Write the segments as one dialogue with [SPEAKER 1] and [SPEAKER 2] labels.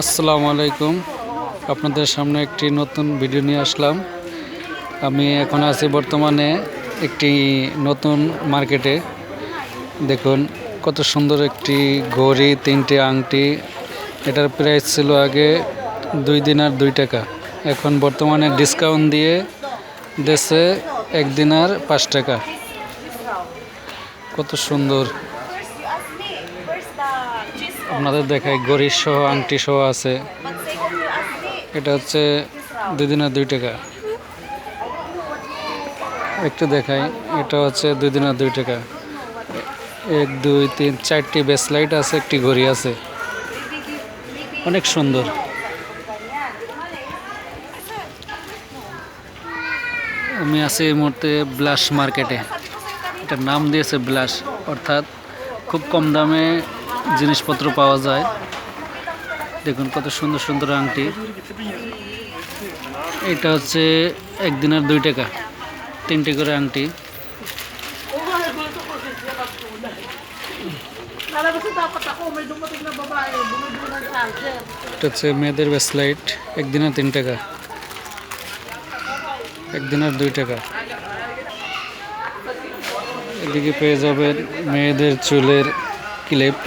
[SPEAKER 1] আসসালামু আলাইকুম। আপনাদের সামনে একটি নতুন ভিডিও নিয়ে আসলাম। আমি এখন আছি বর্তমানে একটি নতুন মার্কেটে। দেখুন, কত সুন্দর একটি ঘড়ি, তিনটে আংটি। এটার প্রাইস ছিল আগে দুই দিন আর দুই টাকা। এখন বর্তমানে ডিসকাউন্ট দিয়ে দেশে এক দিন আর পাঁচ টাকা। কত সুন্দর। আপনাদের দেখায় ঘড়ি সহ, আংটি সহ আছে. এটা হচ্ছে দুই দিনের দুই টাকা। একটু দেখাই, এটা হচ্ছে দুই দিনের দুই টাকা। এক, দুই, তিন, চারটি বেসলাইট আছে, একটি ঘড়ি আছে। অনেক সুন্দর। আমি আছি এই মুহূর্তে ব্লাশ মার্কেটে। এটার নাম দিয়েছে ব্লাশ, অর্থাৎ খুব কম দামে জিনিসপত্র পাওয়া যায়। দেখুন কত সুন্দর সুন্দর আংটি। এটা হচ্ছে একদিনের দুই টাকা, তিনটে করে আংটি. এটা হচ্ছে মেয়েদের বেসলাইট একদিনের তিন টাকা। একদিনের দুই টাকা। এদিকে পেয়ে যাবেন মেয়েদের চুলের ক্লিপ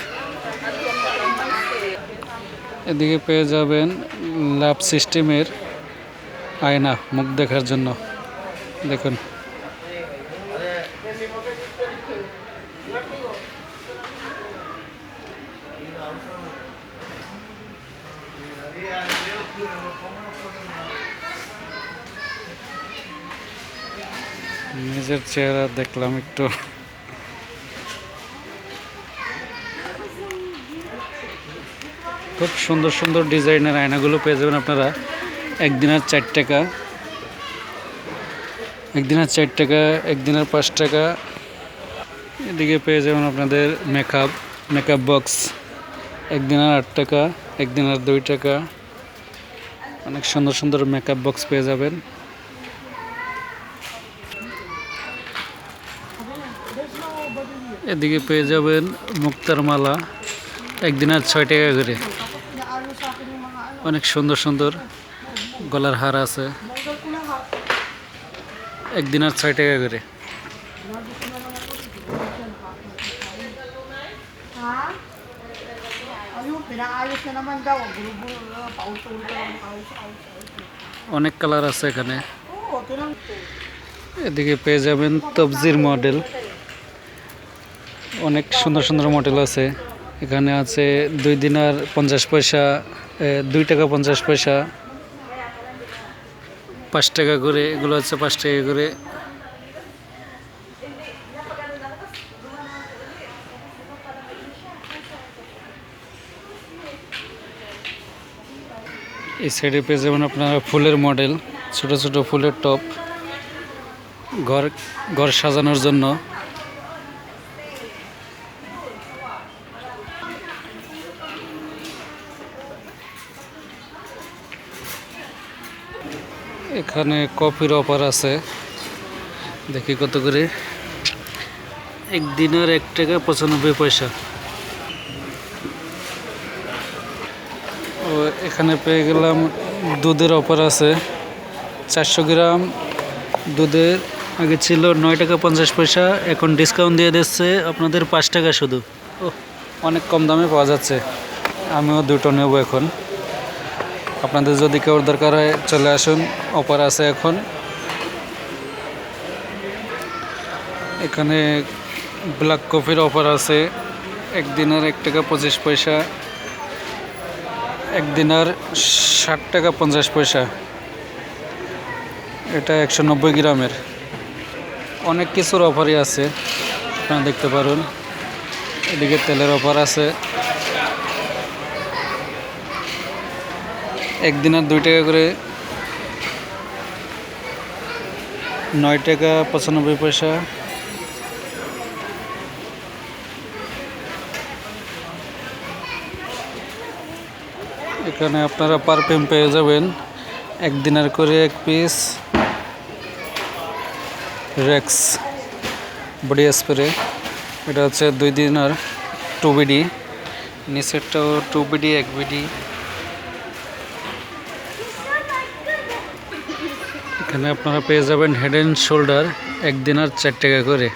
[SPEAKER 1] এদিকে পেয়ে যাবেন লাভ সিস্টেমের আয়না মুখ দেখার জন্য। দেখুন। নিজের চেহারা দেখলাম একটু। খুব সুন্দর সুন্দর ডিজাইনের আয়নাগুলো পেয়ে যাবেন আপনারা। একদিনের চার টাকা। একদিনের চার টাকা, একদিনের পাঁচ টাকা। এদিকে পেয়ে যাবেন আপনাদের মেকআপ মেকআপ বক্স একদিনের আট টাকা, একদিনের দুই টাকা। অনেক সুন্দর সুন্দর মেকআপ বক্স পেয়ে যাবেন। এদিকে পেয়ে যাবেন মুক্তার মালা। একদিনের ছয় টাকা করে। অনেক সুন্দর সুন্দর গলার হার আছে।
[SPEAKER 2] একদিন
[SPEAKER 1] আর ছয় টাকা করে। অনেক কালার আছে এখানে। এদিকে পেয়ে যাবেন তবজির মডেল। অনেক সুন্দর সুন্দর মডেল আছে। এখানে আছে দুই দিনার পঞ্চাশ পয়সা দুই টাকা পঞ্চাশ পয়সা। পাঁচ টাকা করে, এগুলো হচ্ছে পাঁচ টাকা করে। এই সাইডে পেয়ে যাবেন আপনারা ফুলের মডেল, ছোট ছোট ফুলের টপ। ঘর ঘর সাজানোর জন্য। এখানে কফির অফার আছে। দেখি কত করে। একদিনের এক টাকা পঁচানব্বই পয়সা। ও, এখানে পেয়ে গেলাম দুধের অফার আছে। চারশো গ্রাম দুধের। আগে ছিল নয় টাকা পঞ্চাশ পয়সা, এখন ডিসকাউন্ট দিয়ে দিচ্ছে আপনাদের পাঁচ টাকা শুধু। ও অনেক কম দামে পাওয়া যাচ্ছে। আমিও দুটো নেব এখন। আপনাদের যদি কেউ দরকার হয়, চলে আসুন। অফার আছে এখন। এখানে ব্ল্যাক কফির অফার আছে। একদিনের এক টাকা পঁচিশ পয়সা। একদিনের ষাট টাকা পঞ্চাশ পয়সা। এটা একশো নব্বই গ্রামের। অনেক কিছুর অফারই আছে। আপনারা দেখতে পারুন। এদিকে তেলের অফার আছে। একদিনের দুই টাকা করে নয় টাকা পঁচানব্বই পয়সা। এখানে আপনারা পারফিউম পেয়ে যাবেন। একদিনের করে এক পিস রেক্স বডি স্প্রে এটা হচ্ছে দুই দিন আর টু বিডি নিচেরটাও টু বিডি এক বিডি এখানে আপনারা পেয়ে যাবেন হেড অ্যান্ড শোল্ডার একদিন আর চার টাকা করে।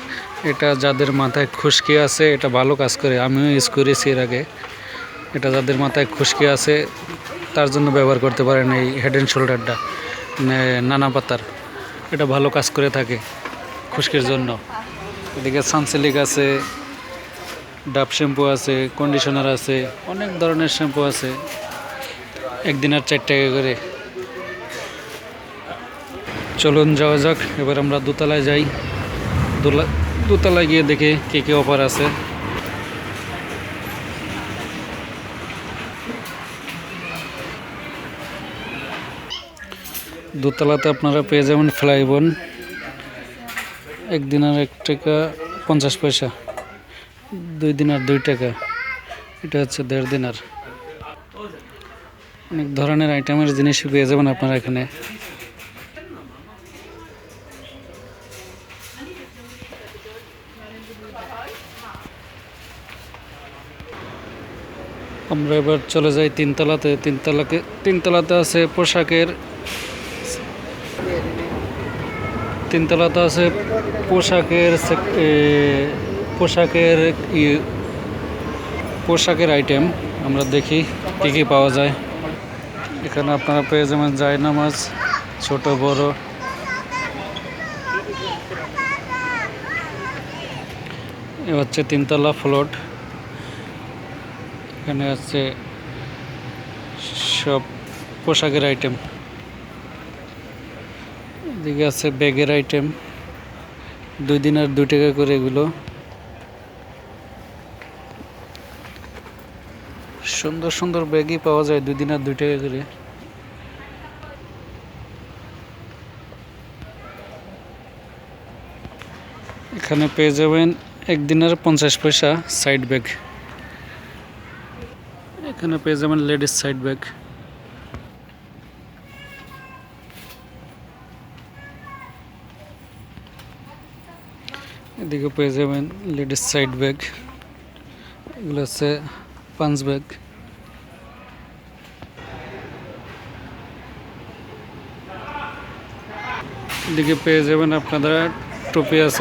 [SPEAKER 1] এটা যাদের মাথায় খুশকি আছে, এটা ভালো কাজ করে। আমিও ইউজ করেছি এর আগে। এটা যাদের মাথায় খুশকি আছে, তার জন্য ব্যবহার করতে পারেন এই হেড অ্যান্ড শোল্ডারটা নানা পাতার। এটা ভালো কাজ করে থাকে খুশকির জন্য। এদিকে সানসিলিক আছে, ডাব শ্যাম্পু আছে কন্ডিশনার আছে, অনেক ধরনের শ্যাম্পু আছে। একদিন আর চার টাকা করে। চলুন যাওয়া যাক, এবার আমরা দোতলায় যাই। দোলা- দোতলায় গিয়ে দেখি কে কী অফার আছে। দোতলাতে আপনারা পেয়ে যাবেন ফ্লাইবোন। একদিন আর এক টাকা পঞ্চাশ পয়সা, দুই দিন আর দুই টাকা। এটা হচ্ছে দেড় দিন আর অনেক ধরনের আইটেমের জিনিস পেয়ে যাবেন আপনারা এখানে। আমরা এবার চলে যাই তিনতলাতে। তিনতলাকে তিনতলাতে আছে পোশাকের তিনতলাতে আছে পোশাকের পোশাকের পোশাকের আইটেম আমরা দেখি কী কী পাওয়া যায়। এখানে আপনারা পেয়ে যাবেন জায়নামাজ, ছোট, বড়। এ হচ্ছে তিনতলা ফ্লোট এখানে আছে সব পোশাকের আইটেম এদিকে আছে ব্যাগের আইটেম দুই দিন আর দুই টাকা করে এগুলো। সুন্দর সুন্দর ব্যাগই পাওয়া যায় দুই দিন আর দুই টাকা করে। এখানে পেয়ে যাবেন একদিনের পঞ্চাশ পয়সা সাইড ব্যাগ এখানে পেয়ে যাবেন লেডিস সাইড ব্যাগ এদিকে পেয়ে যাবেন লেডিস সাইড ব্যাগ এগুলো হচ্ছে পাঞ্চ ব্যাগ এদিকে পেয়ে যাবেন আপনারা টুপি আছে